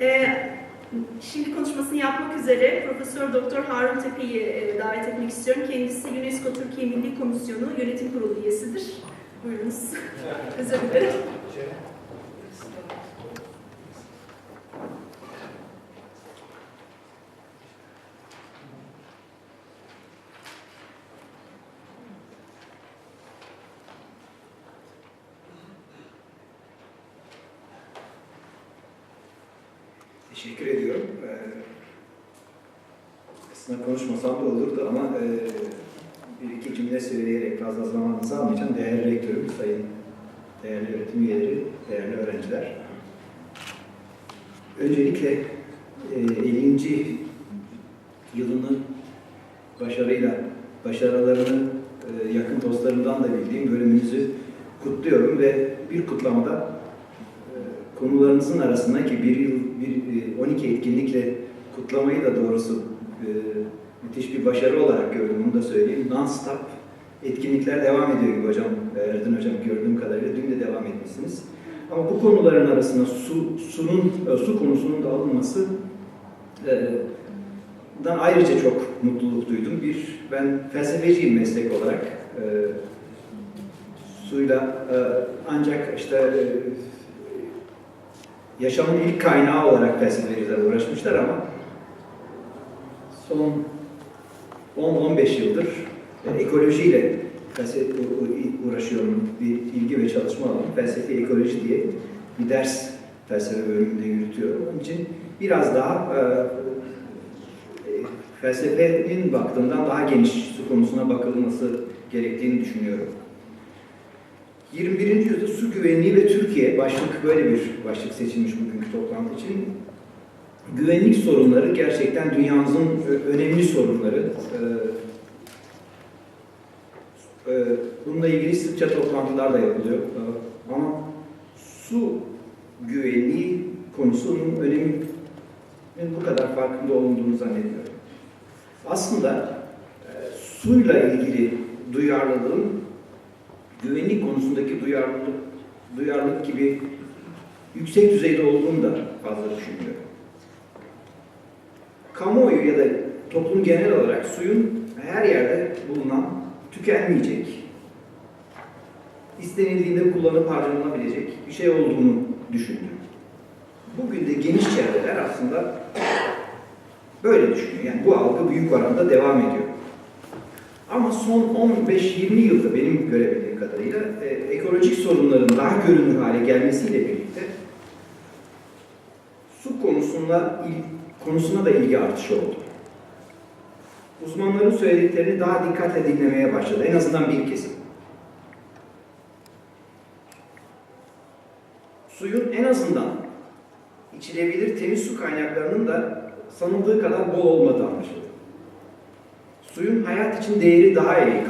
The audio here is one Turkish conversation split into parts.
Ee, şimdi konuşmasını yapmak üzere Profesör Doktor Harun Tepe'yi e, davet etmek istiyorum. Kendisi UNESCO Türkiye Milli Komisyonu Yönetim Kurulu üyesidir. Buyurunuz. Özür dilerim. Teşekkür ediyorum. Ee, aslında konuşmasam da olurdu ama e, bir iki cümle söyleyerek fazla zamanınızı almayacağım. Değerli rektörüm, sayın değerli öğretim üyeleri, değerli öğrenciler. Öncelikle e, 50. yılını başarıyla, başarılarını e, yakın dostlarımdan da bildiğim bölümünüzü kutluyorum ve bir kutlamada e, konularınızın arasındaki bir yıl, bir, e, 12 etkinlikle kutlamayı da doğrusu e, müthiş bir başarı olarak gördüm, onu da söyleyeyim. Non-stop etkinlikler devam ediyor gibi hocam, e, Erdin hocam gördüğüm kadarıyla dün de devam etmişsiniz. Ama bu konuların arasında su, sunun, e, su konusunun da alınması e, dan ayrıca çok mutluluk duydum. Bir, ben felsefeciyim meslek olarak. E, suyla e, ancak işte e, yaşamın ilk kaynağı olarak felsefeciler uğraşmışlar ama son 10-15 yıldır e, ekolojiyle uğraşıyorum. Bir ilgi ve çalışma alanı felsefe ekoloji diye bir ders felsefe bölümünde yürütüyorum. Onun için biraz daha e, e, felsefenin baktığından daha geniş su konusuna bakılması gerektiğini düşünüyorum. 21. yüzyılda su güvenliği ve Türkiye başlık böyle bir başlık seçilmiş bugünkü toplantı için. Güvenlik sorunları gerçekten dünyamızın önemli sorunları. Ee, e, Bununla ilgili sıkça toplantılar da yapılıyor. Ee, Ama su güvenliği konusunun öneminin bu kadar farkında olunduğunu zannediyorum. Aslında e, suyla ilgili duyarlılığın güvenlik konusundaki duyarlılık, duyarlılık gibi yüksek düzeyde olduğunu da fazla düşünmüyorum. Kamuoyu ya da toplum genel olarak suyun her yerde bulunan, tükenmeyecek, istenildiğinde kullanıp harcanılabilecek bir şey olduğunu düşündüm. Bugün de geniş çevreler aslında böyle düşünüyor. Yani bu algı büyük oranda devam ediyor. Ama son 15-20 yılda benim görebildiğim kadarıyla e, ekolojik sorunların daha görünür hale gelmesiyle birlikte su konusunda il, konusuna da ilgi artışı oldu. Uzmanların söylediklerini daha dikkatle dinlemeye başladı. En azından bir kesim. Suyun en azından içilebilir temiz su kaynaklarının da sanıldığı kadar bol olmadığı anlaşıldı. Suyun hayat için değeri daha iyi.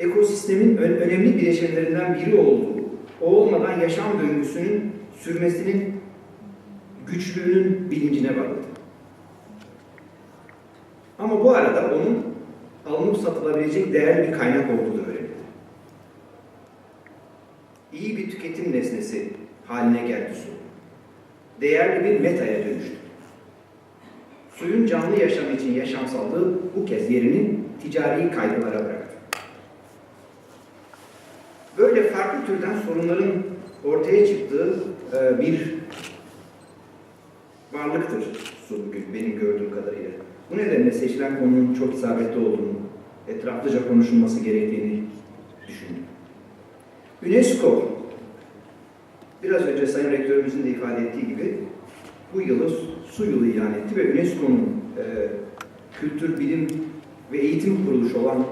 Ekosistemin ön- önemli bileşenlerinden biri olduğu, o olmadan yaşam döngüsünün sürmesinin güçlüğünün bilincine varıldı. Ama bu arada onun alınıp satılabilecek değerli bir kaynak olduğu da öğrenildi. İyi bir tüketim nesnesi haline geldi su. Değerli bir metaya dönüştü. Suyun canlı yaşam için yaşamsallığı bu kez yerini ticari kaygılara. Böyle farklı türden sorunların ortaya çıktığı e, bir varlıktır su bugün benim gördüğüm kadarıyla. Bu nedenle seçilen konunun çok isabetli olduğunu, etraflıca konuşulması gerektiğini düşündüm. UNESCO, biraz önce Sayın Rektörümüzün de ifade ettiği gibi bu yılı su yılı ilan etti ve UNESCO'nun e, Kültür, Bilim ve Eğitim Kuruluşu olan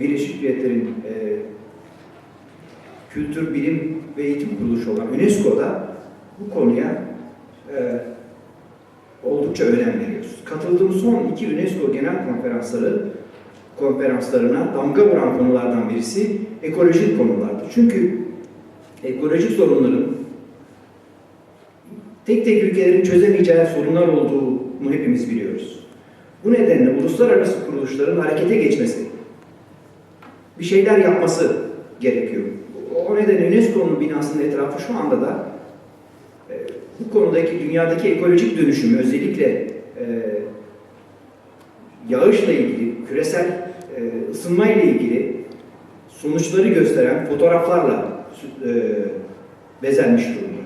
Birleşik Milletler'in e, Kültür, Bilim ve Eğitim Kuruluşu olan UNESCO'da bu konuya e, oldukça önem veriyoruz. Katıldığım son iki UNESCO genel konferansları konferanslarına damga vuran konulardan birisi ekolojik konulardı. Çünkü ekolojik sorunların tek tek ülkelerin çözemeyeceği sorunlar olduğunu hepimiz biliyoruz. Bu nedenle uluslararası kuruluşların harekete geçmesi, bir şeyler yapması gerekiyor. Nedenle UNESCO'nun binasının etrafı şu anda da e, bu konudaki dünyadaki ekolojik dönüşümü özellikle e, yağışla ilgili, küresel e, ısınma ile ilgili sonuçları gösteren fotoğraflarla e, bezenmiş durumda.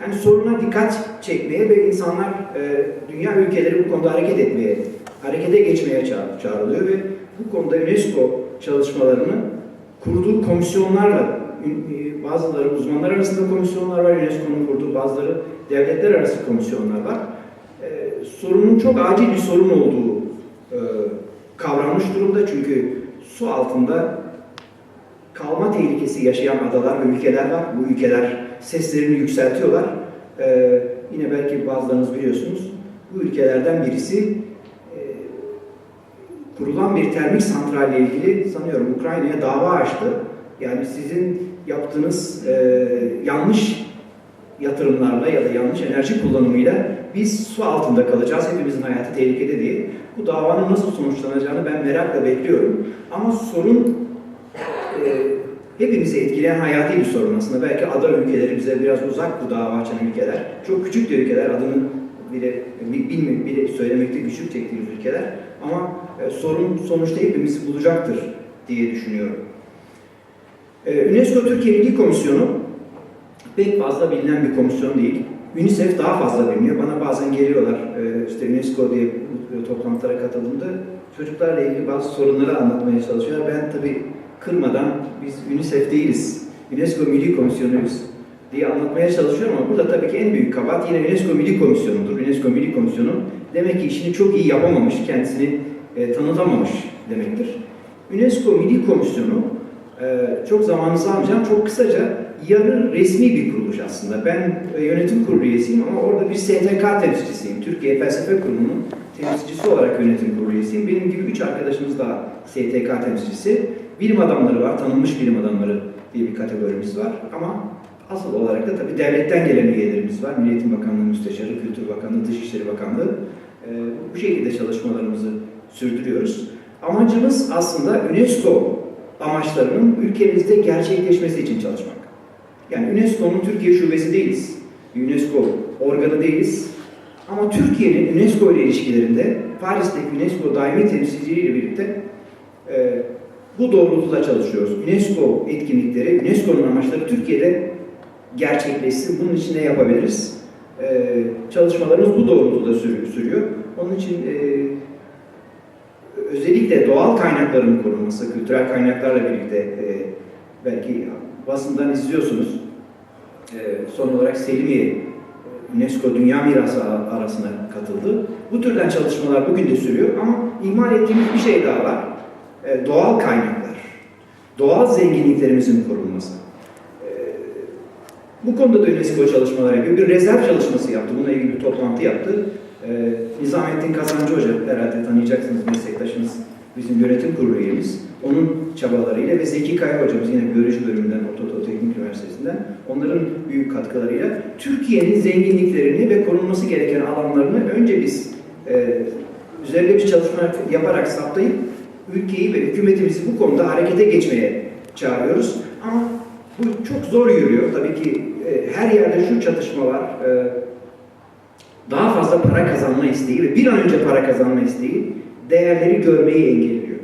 Yani soruna dikkat çekmeye ve insanlar, e, dünya ülkeleri bu konuda hareket etmeye, harekete geçmeye ça- çağrılıyor ve bu konuda UNESCO çalışmalarını kurduğu komisyonlarla, bazıları uzmanlar arasında komisyonlar var, UNESCO'nun kurduğu bazıları devletler arası komisyonlar var. E, sorunun çok acil bir sorun olduğu e, kavranmış durumda çünkü su altında kalma tehlikesi yaşayan adalar ve ülkeler var. Bu ülkeler seslerini yükseltiyorlar. Ee, yine belki bazılarınız biliyorsunuz. Bu ülkelerden birisi e, kurulan bir termik santralle ilgili sanıyorum Ukrayna'ya dava açtı. Yani sizin yaptığınız e, yanlış yatırımlarla ya da yanlış enerji kullanımıyla biz su altında kalacağız. Hepimizin hayatı tehlikede diye. Bu davanın nasıl sonuçlanacağını ben merakla bekliyorum. Ama sorun e, hepimizi etkileyen hayati bir sorun aslında. Belki ada ülkeleri bize biraz uzak bu dava açan ülkeler. Çok küçük de ülkeler, adını bile, bilmi, bile söylemekte güçlük çektiğimiz ülkeler. Ama e, sorun sonuçta hepimizi bulacaktır diye düşünüyorum. E, UNESCO Türkiye Milli Komisyonu pek fazla bilinen bir komisyon değil. UNICEF daha fazla biliniyor. Bana bazen geliyorlar, e, işte UNESCO diye toplantılara katıldığımda çocuklarla ilgili bazı sorunları anlatmaya çalışıyorlar. Ben tabii kırmadan biz UNICEF değiliz, UNESCO Milli Komisyonu'yuz diye anlatmaya çalışıyorum ama burada tabii ki en büyük kabahat yine UNESCO Milli Komisyonu'dur. UNESCO Milli Komisyonu demek ki işini çok iyi yapamamış, kendisini e, tanıtamamış demektir. UNESCO Milli Komisyonu çok zamanınızı almayacağım, çok kısaca yarı resmi bir kuruluş aslında. Ben e, yönetim kurulu üyesiyim ama orada bir STK temsilcisiyim. Türkiye Felsefe Kurumu'nun temsilcisi olarak yönetim kurulu üyesiyim. Benim gibi üç arkadaşımız daha STK temsilcisi. Bilim adamları var, tanınmış bilim adamları diye bir kategorimiz var. Ama asıl olarak da tabii devletten gelen üyelerimiz var. Milli Eğitim Bakanlığı Müsteşarı, Kültür Bakanlığı, Dışişleri Bakanlığı. Ee, bu şekilde çalışmalarımızı sürdürüyoruz. Amacımız aslında UNESCO amaçlarının ülkemizde gerçekleşmesi için çalışmak. Yani UNESCO'nun Türkiye şubesi değiliz. UNESCO organı değiliz. Ama Türkiye'nin UNESCO ile ilişkilerinde Paris'teki UNESCO daimi temsilciliği ile birlikte e, bu doğrultuda çalışıyoruz. UNESCO etkinlikleri, UNESCO'nun amaçları Türkiye'de gerçekleşsin. Bunun için ne yapabiliriz? Ee, çalışmalarımız bu doğrultuda sürü- sürüyor. Onun için e, özellikle doğal kaynakların korunması, kültürel kaynaklarla birlikte e, belki basından izliyorsunuz. E, son olarak Selimiye e, UNESCO Dünya Mirası arasına katıldı. Bu türden çalışmalar bugün de sürüyor ama ihmal ettiğimiz bir şey daha var. E, doğal kaynaklar, doğal zenginliklerimizin korunması. E, bu konuda da UNESCO çalışmalar yapıyor. Bir rezerv çalışması yaptı. Bununla ilgili bir toplantı yaptı. E, Nizamettin Kazancı Hoca, herhalde tanıyacaksınız meslektaşınız, bizim yönetim kurulu üyemiz. Onun çabalarıyla ve Zeki Kaya hocamız yine biyoloji bölümünden, Ototo Teknik Üniversitesi'nden, onların büyük katkılarıyla Türkiye'nin zenginliklerini ve korunması gereken alanlarını önce biz e, üzerinde bir çalışma yaparak saptayıp ülkeyi ve hükümetimizi bu konuda harekete geçmeye çağırıyoruz. Ama bu çok zor yürüyor. Tabii ki e, her yerde şu çatışma var. E, daha fazla para kazanma isteği ve bir an önce para kazanma isteği değerleri görmeyi engelliyor.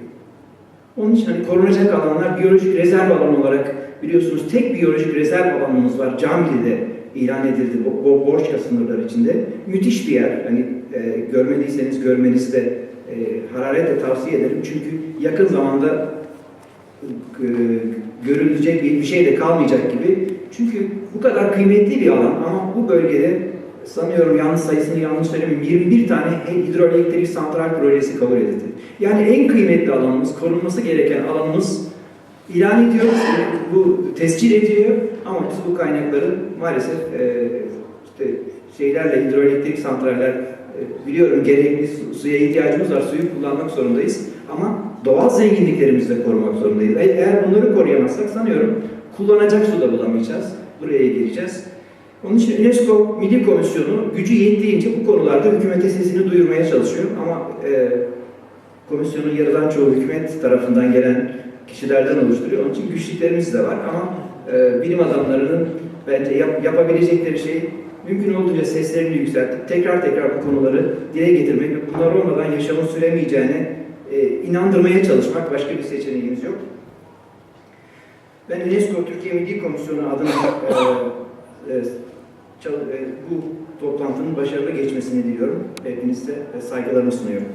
Onun için hani korunacak alanlar biyolojik rezerv alanı olarak biliyorsunuz tek biyolojik rezerv alanımız var. Cambly'de ilan edildi Bo- Bo- Borçka sınırları içinde. Müthiş bir yer. Hani e, görmediyseniz görmenizi de e, hararetle tavsiye ederim. Çünkü yakın zamanda e, görülecek bir şey de kalmayacak gibi. Çünkü bu kadar kıymetli bir alan ama bu bölgede sanıyorum yanlış sayısını yanlış söylemeyeyim 21 tane hidroelektrik santral projesi kabul edildi. Yani en kıymetli alanımız, korunması gereken alanımız ilan ediyoruz, bu tescil ediliyor ama biz bu kaynakları maalesef e, işte şeylerle hidroelektrik santraller e, biliyorum gerekli su- suya ihtiyacımız var, suyu kullanmak zorundayız ama doğal zenginliklerimizi de korumak zorundayız. E- Eğer bunları koruyamazsak sanıyorum kullanacak su da bulamayacağız, buraya gireceğiz. Onun için UNESCO Milli Komisyonu gücü yettiğince bu konularda hükümete sesini duyurmaya çalışıyor ama e, komisyonun yarıdan çoğu hükümet tarafından gelen kişilerden oluşturuyor. Onun için güçlüklerimiz de var ama e, bilim adamlarının bence yap- yapabilecekleri şey mümkün olduğunca seslerini yükseltip tekrar tekrar bu konuları dile getirmek ve bunlar olmadan yaşamın süremeyeceğine e, inandırmaya çalışmak başka bir seçeneğimiz yok. Ben UNESCO Türkiye Milli Komisyonu adına e, bu toplantının başarılı geçmesini diliyorum. Hepinize saygılarımı sunuyorum.